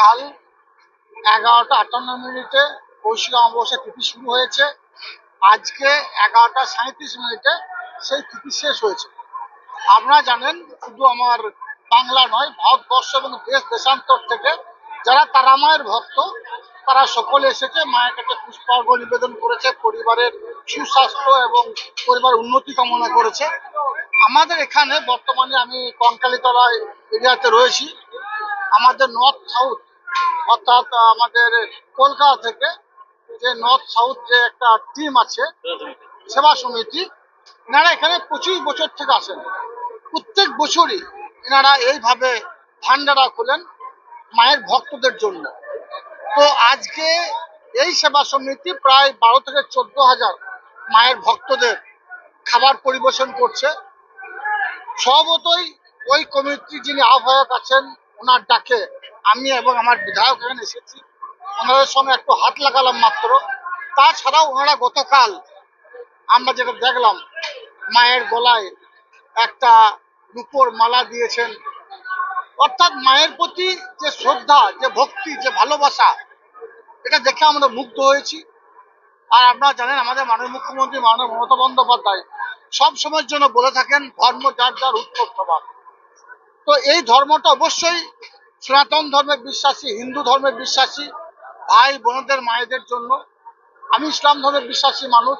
কাল এগারোটা আটান্ন মিনিটে কৌশিক অমাবস্যা তিথি শুরু হয়েছে। আজকে এগারোটা সাঁত্রিশ মিনিটে সেই তিথি শেষ হয়েছে। আপনারা জানেন, শুধু আমার বাংলা নয়, ভারতবর্ষ এবং দেশ দেশান্তর থেকে যারা তারা মায়ের ভক্ত, তারা সকলে এসেছে, মায়ের কাছে পুষ্পার্ঘ নিবেদন করেছে, পরিবারের সুস্বাস্থ্য এবং পরিবার উন্নতি কামনা করেছে। আমাদের এখানে বর্তমানে আমি কঙ্কালীতলা এরিয়াতে রয়েছি। আমাদের নর্থ সাউথ অর্থাৎ আমাদের কলকাতা থেকে যে নর্থ সাউথ যে একটা টিম আছে, সেবা সমিতি, এনারা এখানে পঁচিশ বছর থেকে আসেন। প্রত্যেক বছরই এনারা এইভাবে ভান্ডারা খোলেন মায়ের ভক্তদের জন্য। তো আজকে এই সেবা সমিতি প্রায় বারো থেকে চোদ্দ হাজার মায়ের ভক্তদের খাবার পরিবেশন করছে। স্বভাবতই ওই কমিটি যিনি আহ্বায়ক আছেন, ওনার ডাকে আমি এবং আমার বিধায়ক এখানে এসেছি। ওনাদের সঙ্গে একটু হাত লাগালাম মাত্র। তাছাড়াও ওনারা গতকাল আমরা যেটা দেখলাম, মায়ের গলায় একটা রূপোর মালা দিয়েছেন। অর্থাৎ মায়ের প্রতি যে শ্রদ্ধা, যে ভক্তি, যে ভালোবাসা, এটা দেখে আমরা মুগ্ধ হয়েছি। আর আপনারা জানেন, আমাদের মাননীয় মুখ্যমন্ত্রী মাননীয় মমতা বন্দ্যোপাধ্যায় সব সময়ের জন্য বলে থাকেন, ধর্ম যার যার সবার তো এই ধর্মটা অবশ্যই সনাতন ধর্মের বিশ্বাসী, হিন্দু ধর্মের বিশ্বাসী, ভাই বোনদের, মায়েদের জন্য। আমি ইসলাম ধর্মের বিশ্বাসী মানুষ,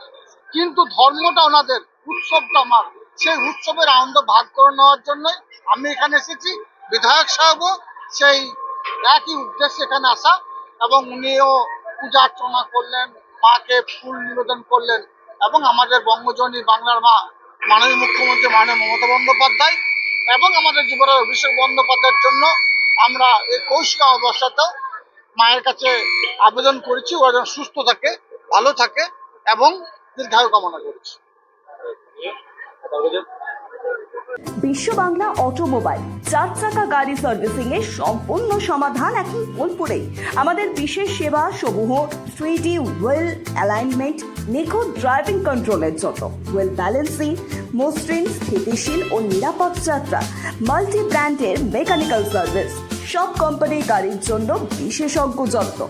কিন্তু ধর্মটা ওনাদের, উৎসবটা আমার। সেই উৎসবের আনন্দ ভাগ করে নেওয়ার জন্যই আমি এখানে এসেছি। বিধায়ক সাহেবও সেই একই উদ্দেশ্যে এখানে আসা এবং উনিও পূজা অর্চনা করলেন, মাকে ফুল নিবেদন করলেন এবং আমাদের বঙ্গজনী বাংলার মা, মাননীয় মুখ্যমন্ত্রী মাননীয় মমতা বন্দ্যোপাধ্যায় এবং আমাদের যুবরাজ অভিষেক বন্দ্যোপাধ্যায়ের জন্য আমরা এই কৌশিক অবস্থাতেও মায়ের কাছে আবেদন করেছি ওরা যেন সুস্থ থাকে, ভালো থাকে এবং দীর্ঘায়ু কামনা করেছি। বিশ্ব বাংলা অটোমোবাইল, চার চাকা গাড়ি সার্ভিসিং এর সম্পূর্ণ সমাধান এখন বোলপুরে আমাদের বিশেষ সেবা সমূহ থ্রি ডি ওয়েল অ্যালাইনমেন্ট নিখুঁত ড্রাইভিং কন্ট্রোলের জন্য। ওয়েল ব্যালেন্সিং মসৃণ, স্থিতিশীল ও নিরাপদ যাত্রা মাল্টি ব্র্যান্ডের মেকানিক্যাল সার্ভিস সব কোম্পানির গাড়ির জন্য বিশেষজ্ঞ যত্ন।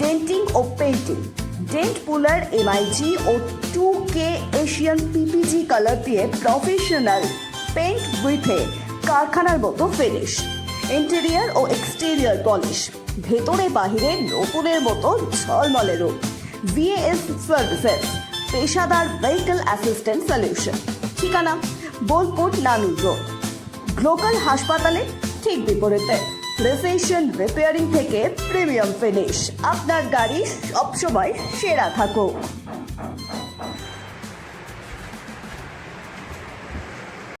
ডেন্টিং ও পেন্টিং ডেন্ট পুলার এমআইজি ও two K Asian PPG colour দিয়ে প্রফেশনাল পেন্ট উইথে কারখানার মতো ফিনিশ ইন্টেরিয়ার ও এক্সটেরিয়ার পলিশ ভেতরে বাহিরে নতুনের মতো ঝলমলে রূপ ভিএএস সার্ভিসেস পেশাদার ভেহিকল অ্যাসিস্ট্যান্ট সলিউশন ঠিকানা বোলপুর নানুর রোড গ্লোকাল হাসপাতালে ঠিক বিপরীতে। প্রেসেশন রিপেয়ারিং থেকে প্রিমিয়াম ফিনিশ আপনার গাড়ি সবসময় সেরা থাকুক।